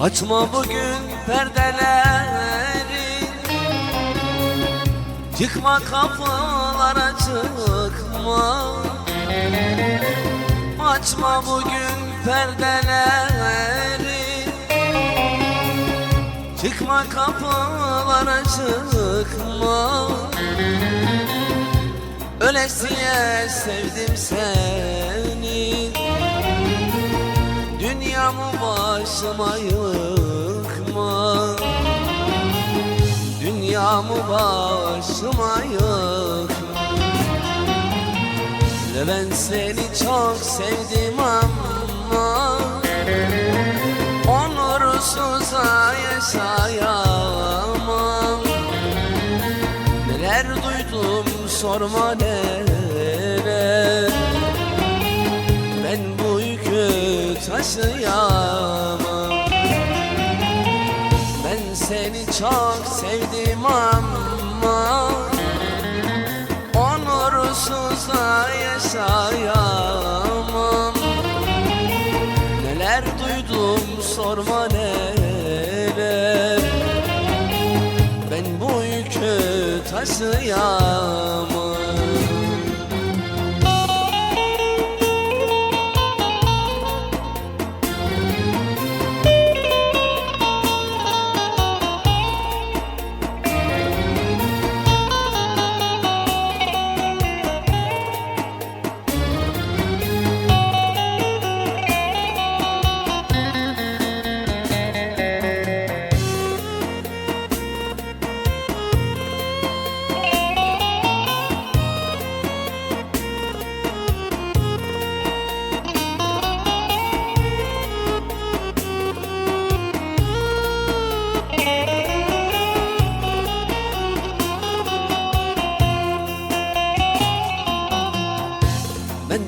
Açma bugün perdeleri. Çıkma kapılara çıkma Açma bugün perdeleri. Çıkma kapılara çıkma Ölesiye sevdim seni Dünyamı başıma yıkma. Dünyamı başıma yıkma. Ve ben seni çok sevdim ama. Onursuz yaşayamam. Neler duydum sorma neler taşıyamam. Ben seni çok sevdim ama Onursuz yaşayamam. Neler duydum sorma neler. Ben bu yükü taşıyamam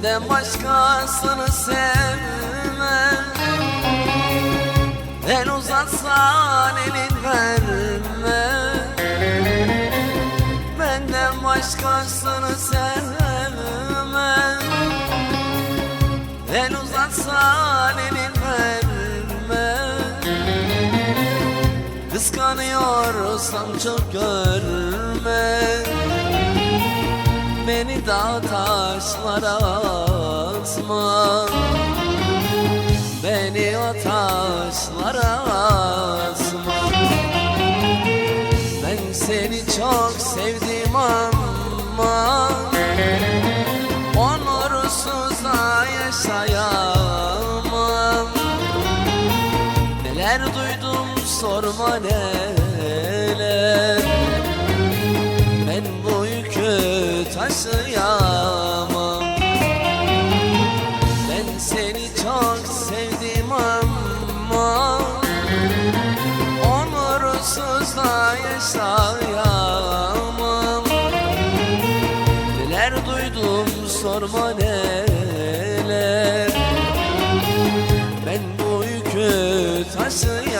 Benden başkasını sevme El uzatsan elin verme Benden başkasını sevme El uzatsan elin verme Kıskanıyorsam çok görme Beni dağ taşlara atma. Beni o taşlara atma. Ben seni çok sevdim ama Onursuz da yaşayamam. Neler duydum sorma neler taşıyamam Ben seni çok sevdim ama. Onursuz da yaşayamam Neler duydum sorma neler. Ben bu yükü taşıyamam